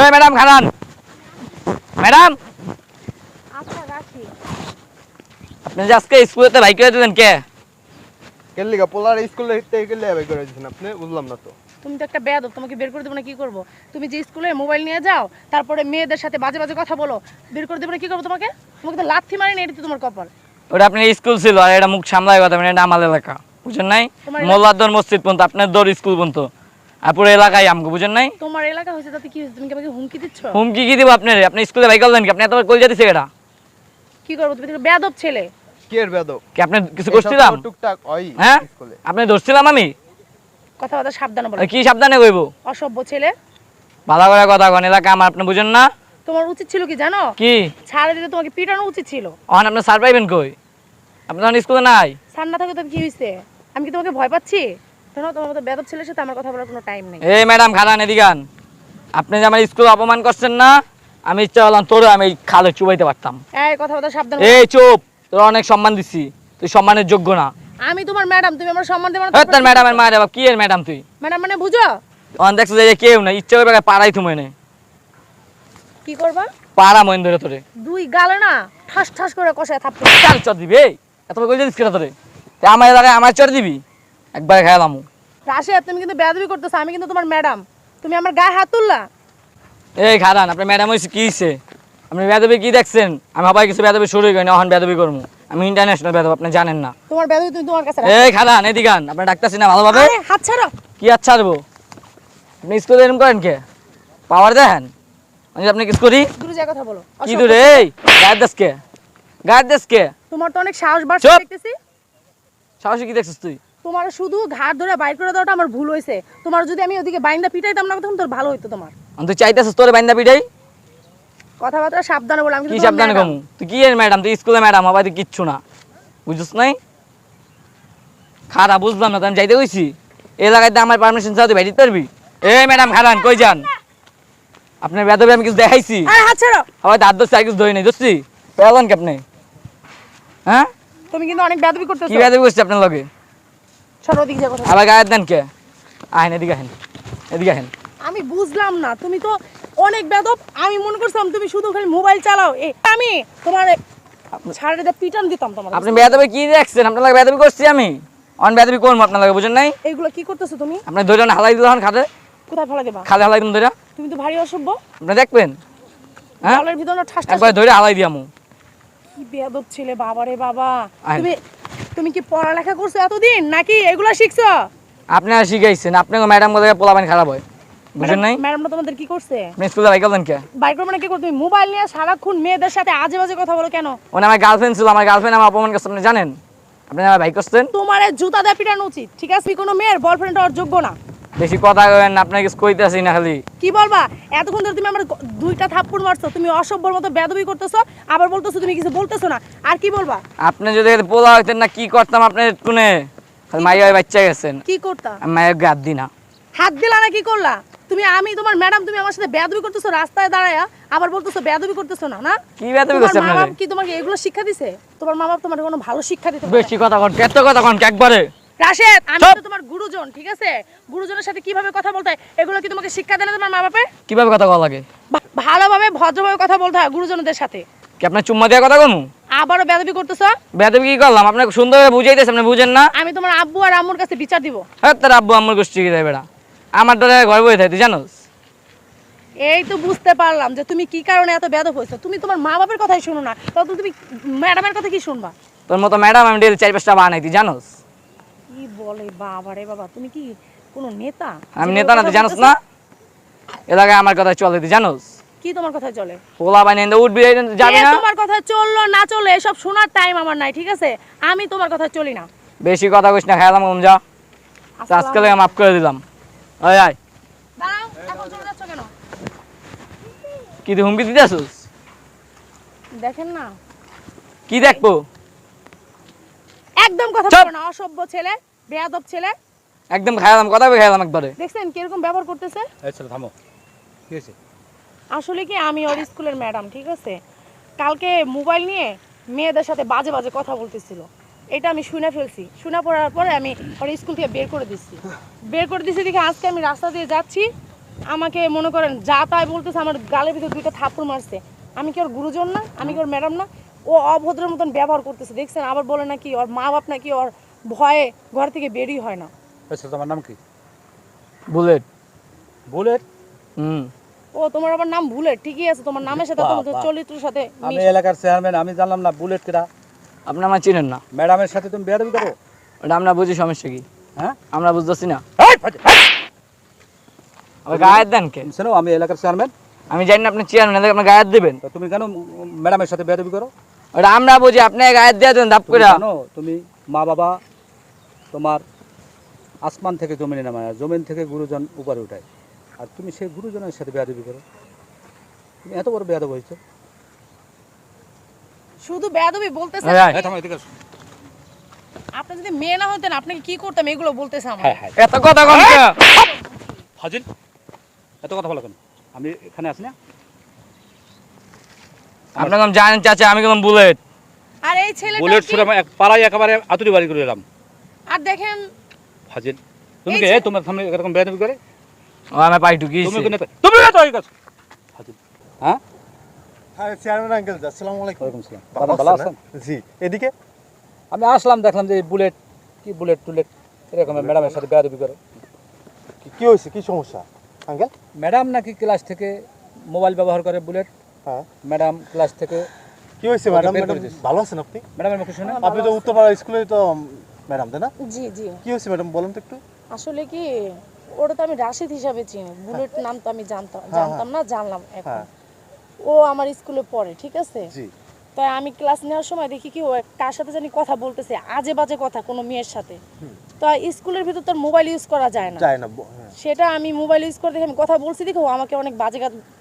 এই ম্যাডাম খারান ম্যাডাম? আচ্ছা আপনি যে আজকে স্কুলেতে বাইক করে দিলেন কে? কেন লিগা? পোলার স্কুলে থেকে গেলে ভাই করে দিছেন আপনি? বুঝলাম না তো। তুমি তো একটা বেয়াদব তোমাকে বের করে দেবো না কি করব? তুমি যে স্কুলে মোবাইল নিয়ে যাও তারপরে মেয়েদের সাথে বাজে বাজে কথা বলো বের করে দেবো না কি করব তোমাকে? তোমাকে তো লাথি মারি না এটা তো তোমার কপাল। ওটা আপনার স্কুল ছিল আর এটা মুখ সামলায় কথা মানে এটা আমার এলাকা বুঝেন নাই? তোমার দর মসজিদ পর্যন্ত আপনার দর স্কুল পর্যন্ত। আর পুরো এলাকায় আমাকে বুঝেন নাই? তোমার এলাকা হয়েছে তাতে কি হয়েছে? তুমি কি আমাকে হুমকি দিচ্ছ? হুমকি কি দিব আপনার? আপনি স্কুলে কি? আপনি এতবার কল যেতেছে এটা কি করব? তুমি তো বেয়াদব ছেলে। কি এর বেদক কি আপনি কিছু করছিলাম? টুকটাক ওই হ্যাঁ? আপনি ধরছিলাম আমি? কথাবার্তা সাবধানে বলো। কি সাবধানে কইব? অসভ্য ছেলে। ভালো করে কথা কন এলাকা আমার আপনি বুঝেন না? তোমার উচিত ছিল কি জানো? কি? ছাড়ে দিতে তোমাকে পিটানো উচিত ছিল। অন আপনি সার পাইবেন কই? আপনি তখন স্কুলে নাই? সার না থাকে তো কি হয়েছে আমি কি তোমাকে ভয় পাচ্ছি? শোনো তোমার মতো বেদব ছেলের সাথে আমার কথা বলার কোনো টাইম নেই। এই ম্যাডাম খারান এদিকান আপনি যে আমার স্কুল অপমান করছেন না আমি ইচ্ছা করলাম তোর আমি খালে চুবাইতে পারতাম। এই কথাবার্তা সাবধান এই চুপ। তোর অনেক সম্মান দিছি। তুই সম্মানের যোগ্য না। আমি তোমার ম্যাডাম তুমি আমার সম্মান দেবে না এই তোর ম্যাডামের মায়ের বাবা কি এর ম্যাডাম তুই? ম্যাডাম মানে বুঝো? অন দেখছ যে কেউ না ইচ্ছা পাড়াই তুমি নে। কি করবা? পাড়া তোরে। দুই গালে না ঠাস ঠাস করে কষায় থাপ্পড় চার চর দিবি? এই এত কই দিস কেন তোরে? আমার আমার চর দিবি? একবার খেলাম রাশেদ তুমি কিন্তু বেয়াদবি করতেছো আমি কিন্তু তোমার ম্যাডাম। তুমি আমার গায়ে হাত তুললা? এই খারান আপনি ম্যাডাম হয়েছে কি হয়েছে আপনি বেদবি কি দেখছেন? আমি সবাই কিছু বেদবি শুরু করি না এখন বেদবি করব আমি ইন্টারন্যাশনাল বেদব আপনি জানেন না। তোমার বেয়াদবি তুমি তোমার কাছে। এই খারান এদিকান আপনি ডাক্তারছি না ভালোভাবে? হাত ছাড়ো। কি আচ্ছা দেবো আপনি স্কুলে এরকম করেন কে? পাওয়ার দেখেন আমি যে আপনি কিছু করি? দূরে যায় কথা বলো। কি দূরে? এই গায়ের দেশকে। গায়ের দেশকে। তোমার তো অনেক সাহস বাড়ছে! দেখতেছি। সাহসী কি দেখছিস তুই? তোমার শুধু ঘাট ধরে বাইর করে দেওয়াটা আমার ভুল হয়েছে। তোমার যদি আমি ওদিকে বাইন্দা পিটাইতাম না তখন তোর ভালো হইতো তোমার। আমি তুই চাইতেছিস তোর বান্দা পিঠাই কথাবার্তা সাবধানে বলো আমি কি সাবধানে। কমু? তুই কি ম্যাডাম? তুই স্কুলে ম্যাডাম হবাই তুই কিচ্ছু না। বুঝছিস নাই? খারাপ বুঝলাম না তো আমি যাইতে কইছি। এলাকায় আমার পারমিশন ছাড়া তুই বাইরে পারবি এই ম্যাডাম খারান কই যান? আপনার বেদবে আমি কিছু দেখাইছি। আরে হাত ছাড়ো। সবাই দাঁত দোষ আর কিছু ধরে নেই দোষছি পেলান কি আপনি হ্যাঁ? তুমি কিন্তু অনেক বেয়াদবি কি করতেছো বেদবি করছি আপনার লগে? সরো ওদিকে যা কথা আবার গায়ের দেন কে? আহেন এদিকে আহেন এদিকে আহেন। আমি বুঝলাম না তুমি তো অনেক বেদব। আমি মনে করছিলাম তুমি শুধু খালি মোবাইল চালাও। আমি তোমার ছাড়ে দিয়ে পিটান দিতাম তোমার আপনি বেদবে কি দেখছেন? আপনার লাগে বেদবি করছি আমি। অন বেদবি করব আপনার লাগে বুঝেন নাই? কি করতেছো তুমি? আপনি ধরে হালাই দিলাম খাতে কোথায় ফেলা দেবা? খালে হালাই দিন ধরে তুমি তো ভারী অসভ্য। আপনি দেখবেন? হ্যাঁ? জলের ভিতরে ঠাস ঠাস ধরে হালাই দিয়ামু। কি বেয়াদব ছেলে বাবা। বাবা তুমি তুমি কি পড়ালেখা করছ এতদিন? নাকি এগুলো শিখছো? আপনারা শিখাইছেন। আপনাকে ম্যাডাম কোথায় পোলাবেন খারাপ হয়। বুঝেন নাই? ম্যাডামরা তোমাদের কি করছে? আপনি স্কুলে বাইক কে? বাইক মানে কি করো তুমি মোবাইল নিয়ে সারাক্ষণ মেয়েদের সাথে আজে বাজে কথা বলো কেন? ওনা আমার গার্লফ্রেন্ড ছিল। আমার গার্লফ্রেন্ড আমার অপমান করছে। আপনি জানেন? আপনি আমার বাইক করছেন? তোমার জুতা দিয়ে পিটানো উচিত ঠিক আছে? কোনো মেয়ের বয়ফ্রেন্ড হওয়ার যোগ্য না। বেশি কথা কবেন না আপনাকে কইতেছি না খালি। কি বলবা? এতক্ষণ ধরে তুমি আমার দুইটা থাপ্পড় মারছো তুমি অসভ্যর মতো বেদবি করতেছো আবার বলতেছো তুমি কিছু বলতেছো না। আর কি বলবা? আপনি যদি পোলা হইতেন না কি করতাম আপনার টুনে খালি মাইয়া বাচ্চা গেছেন। কি করতা? আমি মায়ের গাদ দি না হাত দিলা না কি করলা? তুমি আমি তোমার ম্যাডাম তুমি আমার সাথে বেদবি করতেছো রাস্তায় দাঁড়ায়া আবার বলতেছো বেদবি করতেছো না না? কি বেদবি তোমার করছে মা কি তোমাকে এগুলো শিক্ষা দিছে? তোমার মা বাপ তোমার কোনো ভালো শিক্ষা দিতে বেশি কথা কন কত কথা কন একবারে? রাশেদ আমি তো তোমার গুরুজন ঠিক আছে? গুরুজনের সাথে কীভাবে কথা বলতে হয়? এগুলো কি তোমাকে শিক্ষা দেয় না তোমার মা বাপে কীভাবে কথা কওয়া লাগে? ভালোভাবে ভদ্রভাবে কথা বলতে হয় গুরুজনদের সাথে। কি আপনার চুম্মা দেওয়া কথা কমু? আবারও বেদবি করতেছো? বেদবি কি করলাম? আপনাকে সুন্দরভাবে বুঝাইতেছে আপনি বুঝেন না? আমি তোমার আব্বু আর আম্মুর কাছে বিচার দিব। হ্যাঁ তার আব্বু আমার গোষ্ঠী কি দেয় বেড়া? আমার দ্বারা ঘর বই থাকে তুই জানোস? এই তো বুঝতে পারলাম যে তুমি কি কারণে এত বেদব হয়েছো? তুমি তোমার মা বাপের কথাই শুনো না। তত তুমি ম্যাডামের কথা কি শুনবা? তোর মতো ম্যাডাম আমি ডেলি চার পাঁচটা বানাই তুই জানোস? বলে বাবা রে বাবা তুমি কি কোনো নেতা? আমি নেতা না তুই জানোস না? এলাকায় আমার কথা চলে তুই জানোস? কি তোমার কথা চলে? পোলা বানিয়ে উঠবি এই যাবি না? তোমার কথা চলল না চলে এসব শোনার টাইম আমার নাই ঠিক আছে? আমি তোমার কথা চলি না। বেশি কথা কইস না খেয়ালাম কম যা। আজকে লাগে মাফ করে দিলাম। ওই আয়। দাঁড়াও এখন চলে যাচ্ছ কেন? কি তুই হুমকি দিতে আসুস? দেখেন না। কি দেখব? একদম কথা! বলো না অসভ্য ছেলে। বেয়াদব ছেলে? একদম খেয়ালাম কথা খেয়ালাম একবারে। দেখছেন কীরকম ব্যবহার করতেছে? এই ছেলে থামো। কি হয়েছে? আসলে কি আমি ওর স্কুলের ম্যাডাম ঠিক আছে? কালকে মোবাইল নিয়ে মেয়েদের সাথে বাজে বাজে কথা বলতেছিল। এটা আমি শুনে ফেলছি। শুনে পড়ার পরে আমি ওর স্কুল থেকে বের করে দিচ্ছি। বের করে দিচ্ছি দেখে আজকে আমি রাস্তা দিয়ে যাচ্ছি। আমাকে মনে করেন যা তাই বলতেছে আমার গালের ভিতরে দুইটা থাপ্পড় মারছে। আমি কি ওর গুরুজন না? আমি কি ওর ম্যাডাম না? ও অভদ্রের মতন ব্যবহার করতেছে। দেখছেন আবার বলে নাকি ওর মা বাপ নাকি ওর ভয়ে ঘর থেকে বেরই হয় না। আচ্ছা তোমার নাম কি? বুলেট। বুলেট? হুম। ও তোমার আবার নাম ভুলে ঠিকই আছে তোমার নামের সাথে তোমার। চরিত্রের সাথে আমি এলাকার চেয়ারম্যান আমি জানলাম না বুলেট কেটা আপনি আমার চিনেন না? ম্যাডামের সাথে তুমি বেয়াদবি করো ওটা আমরা বুঝি সমস্যা কি? হ্যাঁ? আমরা বুঝতেছি না। এই, আবার গায়ের দেন কে? শোনো আমি এলাকার চেয়ারম্যান। আমি জানি না আপনি চেয়ারম্যান আপনার গায়ের দেবেন। তো তুমি কেন ম্যাডামের সাথে বেয়াদবি করো? ওটা আমরা বুঝি আপনি গায়ের দিয়ে দেন দাপ করে জানো তুমি মা বাবা তোমার আসমান থেকে জমিনে নামায় আর জমিন থেকে গুরুজন উপরে উঠায়। আর তুমি সেই গুরুজনের সাথে বেয়াদবি করো। তুমি এত বড় বেয়াদব হয়েছো। শুধু বেয়াদবি বলতেছে? হ্যাঁ। আপনি যদি মেয়ে না হতেন আপনাকে কি করতাম? এগুলো বলতেছে আমার হ্যাঁ হ্যাঁ। এত কথা কম? হাজির এত কথা বলো কেন? আমি এখানে আছি না। আপনি কম জানেন চাচা আমি কেমন বুলেট। আর এই ছেলেটা বুলেট ছুড়ে এক পাড়ায় একেবারে আতুরি বাড়ি করে এলাম। আর দেখেন হাজির তুমি এই কে? তোমার সামনে এরকম বেয়াদবি করে? ও আমার পাই ঢুকি তুমি কোনে তুমি তো হয়ে গেছো হাজির হ্যাঁ? হ্যাঁ চেয়ারম্যান আঙ্কেল আসসালামু আলাইকুম। ওয়ালাইকুম সালাম দাদা ভালো আছেন? জি এদিকে? আমি আসলাম দেখলাম যে এই বুলেট কি বুলেট টুলেট এরকম ম্যাডামের সাথে বেয়াদবি করে। কি- কি হয়েছে? কি সমস্যা আঙ্কেল ম্যাডাম নাকি ক্লাস থেকে মোবাইল ব্যবহার করে বুলেট। হ্যাঁ। ম্যাডাম ক্লাস থেকে কি হয়েছে ম্যাডাম। ভালো আছেন আপনি? ম্যাডামের মুখে শুনে। আপনি তো উত্তরপাড়া স্কুলে তো ম্যাডাম তাই না? জি জি। কি হয়েছে ম্যাডাম বলেন তো একটু। আসলে কি ওটা তো আমি রাশিদ হিসাবে চিনি। বুলেট নাম তো আমি জানতাম হ্যাঁ, জানতাম না জানলাম এখন। হ্যাঁ ও আমার স্কুলে পড়ে ঠিক আছে? জি। তাই আমি ক্লাস নেওয়ার সময় দেখি কি কার সাথে জানি কথা বলতেছে আজে বাজে কথা কোনো মেয়ের সাথে। তো স্কুলের ভিতর তোর মোবাইল ইউজ করা যায় না। যায় না হ্যাঁ। সেটা আমি মোবাইল ইউজ করে দেখে আমি কথা বলছি দেখে আমাকে অনেক বাজে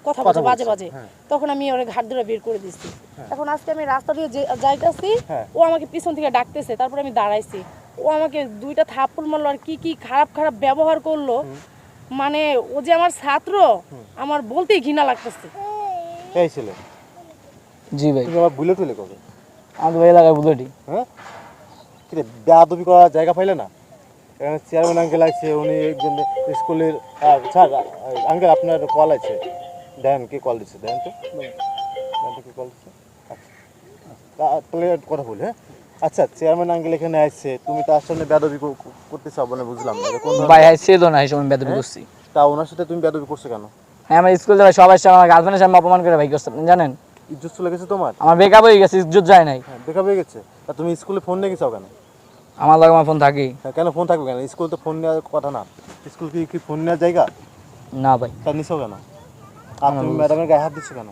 কথা বলছে বাজে বাজে। হ্যাঁ। তখন আমি ওর ঘাট ধরে বের করে দিচ্ছি এখন আজকে আমি রাস্তা দিয়ে যাইতাছি হ্যাঁ। ও আমাকে পিছন থেকে ডাকতেছে তারপর আমি দাঁড়াইছি। ও আমাকে দুইটা থাপ্পড় মারলো আর কি কি খারাপ খারাপ ব্যবহার করল। মানে ও যে আমার ছাত্র আমার বলতেই ঘৃণা লাগতেছে। এই ছেলে। জি ভাই। তুমি আমার বুলে টুলে কবে? আমাদের ভাই এলাকায় বুলেটই হ্যাঁ? কি রে বেয়াদবি করার জায়গা পাইলে না? এখানে চেয়ারম্যান আঙ্কেল আছে উনি একজন স্কুলের স্যার আঙ্কেল আপনার কল আছে। দেন কে কল দিচ্ছে দেন তো। কে কল দিচ্ছে আচ্ছা। তাহলে কথা বলি হ্যাঁ? আচ্ছা চেয়ারম্যান আঙ্কেল এখানে আসছে তুমি তার সামনে বেয়াদবি কর- করতে চাও মানে বুঝলাম ভাই হ্যাঁ ছিল না এই সময় বেদবি করছি। তা ওনার সাথে তুমি বেয়াদবি করছ কেন? হ্যাঁ আমার স্কুল থেকে সবাই আমার গার্লফ্রেন্ডের সামনে অপমান করে ভাই করছে জানেন? ইজ্জত চলে গেছে তোমার? আমার বেকআপ হয়ে গেছে ইজ্জত যায় নাই। হ্যাঁ দেখা পেয়ে গেছে। তা তুমি স্কুলে ফোন নিয়ে গেছো কেন? আমার লগে আমার ফোন থাকেই। হ্যাঁ, কেন ফোন থাকবে কেন? স্কুল তো ফোন নেওয়ার কথা না। স্কুল কি কি ফোন নেওয়ার জায়গা? না ভাই। তা নিছো কেন? আর তুমি ম্যাডামের গায়ে হাত দিচ্ছ কেন?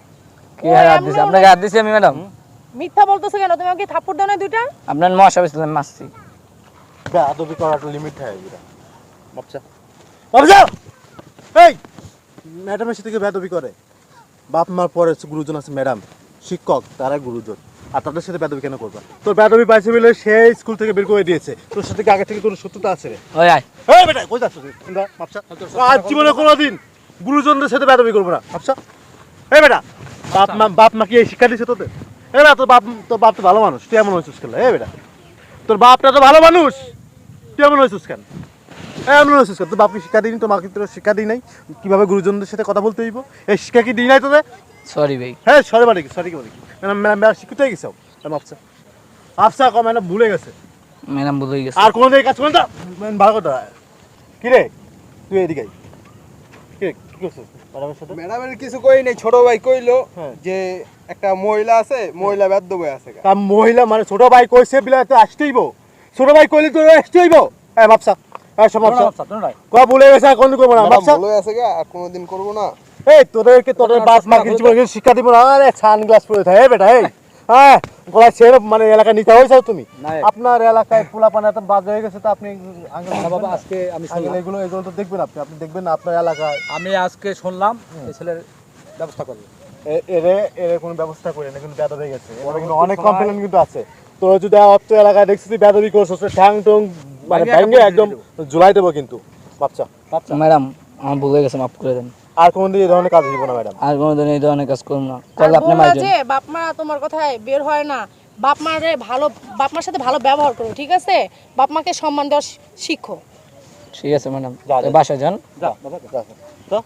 কি হাত দিছে? আপনাকে হাত দিছি আমি ম্যাডাম মিথ্যা বলতেছে কেন? তুমি আমাকে থাপ্পড় দাও না দুইটা? আপনার মশা বেশি আমি মারছি। বেয়াদবি করার একটা লিমিট থাকে এটা বাপচা বাপচা এই! ম্যাডামের সাথে কেউ বেয়াদবি করে? বাপ মার পরে গুরুজন আছে ম্যাডাম শিক্ষক তারা গুরুজন। আর তাদের সাথে বেয়াদবি কেন করবা? তোর বেয়াদবি পাইছে বলে সে স্কুল থেকে বের করে দিয়েছে। তোর সাথে আগে থেকে তোর শত্রুতা আছে রে? ওই আয়। এই বেটা কই যাচ্ছ আজ জীবনে কোনোদিন গুরুজনদের সাথে বেদবি করব না বাপচা এই বেটা বাপ মা বাপ মা কি এই শিক্ষা দিছে তোদের? এই বেটা তোর বাপ তোর বাপ তো ভালো মানুষ তুই এমন হয়েছিস কেন? এই বেটা তোর বাপটা তো ভালো মানুষ তুই এমন হয়েছিস কেন? এই এমন হয়েছিস বাপকে শিক্ষা দিইনি তোর মাকে তোর শিক্ষা দিই নাই। কীভাবে গুরুজনদের সাথে কথা বলতে হইব? এই শিক্ষা কি দিই নাই তোদের? সরি ভাই। হ্যাঁ সরি মানে কি সরি কি মানে কি ম্যাডাম শিক্ষিত হয়ে গেছে আফসা। আফসা কম ম্যাডাম ভুলে গেছে। ম্যাডাম বুঝে গেছে। আর কোনো দিকে কাজ করেন তো। ভালো কথা। কি রে? তুই এদিকে আয়। কি করছিস? ম্যাডামের কিছু কই নাই ছোট ভাই কইলো হ্যাঁ। যে একটা মহিলা আছে মহিলা বেদ্য বই আছে। তা মহিলা মানে ছোট ভাই কইছে বিলা তো আসতেইব। ছোট ভাই কইলে তো আসতেইব। এই বাপসা এই সব ক ভুলে গেছে আর কোন না ম্যাডাম বাপসা। ভালোই আর কোনোদিন করব না। এই তোদেরকে তোদের বাপ মা কিছু বলে শিক্ষা দিব না। আরে সানগ্লাস পরে থাকে বেটা এই। হ্যাঁ গলা ছেড়ে মানে এলাকা নিতে হয়েছে তুমি। আপনার এলাকায় পোলা পানা এত বাজ হয়ে গেছে তো আপনি বাবা আজকে আমি এগুলো এগুলো তো দেখবেন আপনি। আপনি দেখবেন আপনার এলাকায়। আমি আজকে শুনলাম এই ছেলের ব্যবস্থা এরে এর কোনো ব্যবস্থা করে না কিন্তু হয়ে গেছে। অনেক কমপ্লেন কিন্তু আছে। তোরা যদি অত এলাকায় দেখছিস বেদবি করছিস ঠ্যাং টং মানে একটা একদম জুলাই দেবো কিন্তু বাচ্চা। ম্যাডাম আমার ভুলে গেছে মাফ করে দেন। আর কোনদিন এই ধরনের কাজ হইব না ম্যাডাম। আর কোনোদিন এই ধরনের কাজ করুন না। করলে আপনি মারবেন যে বাপ মা তোমার কথায় বের হয় না। বাপ মারে ভালো বাপ মার সাথে ভালো ব্যবহার করো ঠিক আছে? বাপ মাকে সম্মান দেওয়া শিখো। ঠিক আছে ম্যাডাম। বাসা যান। যা বাবা যা। তো।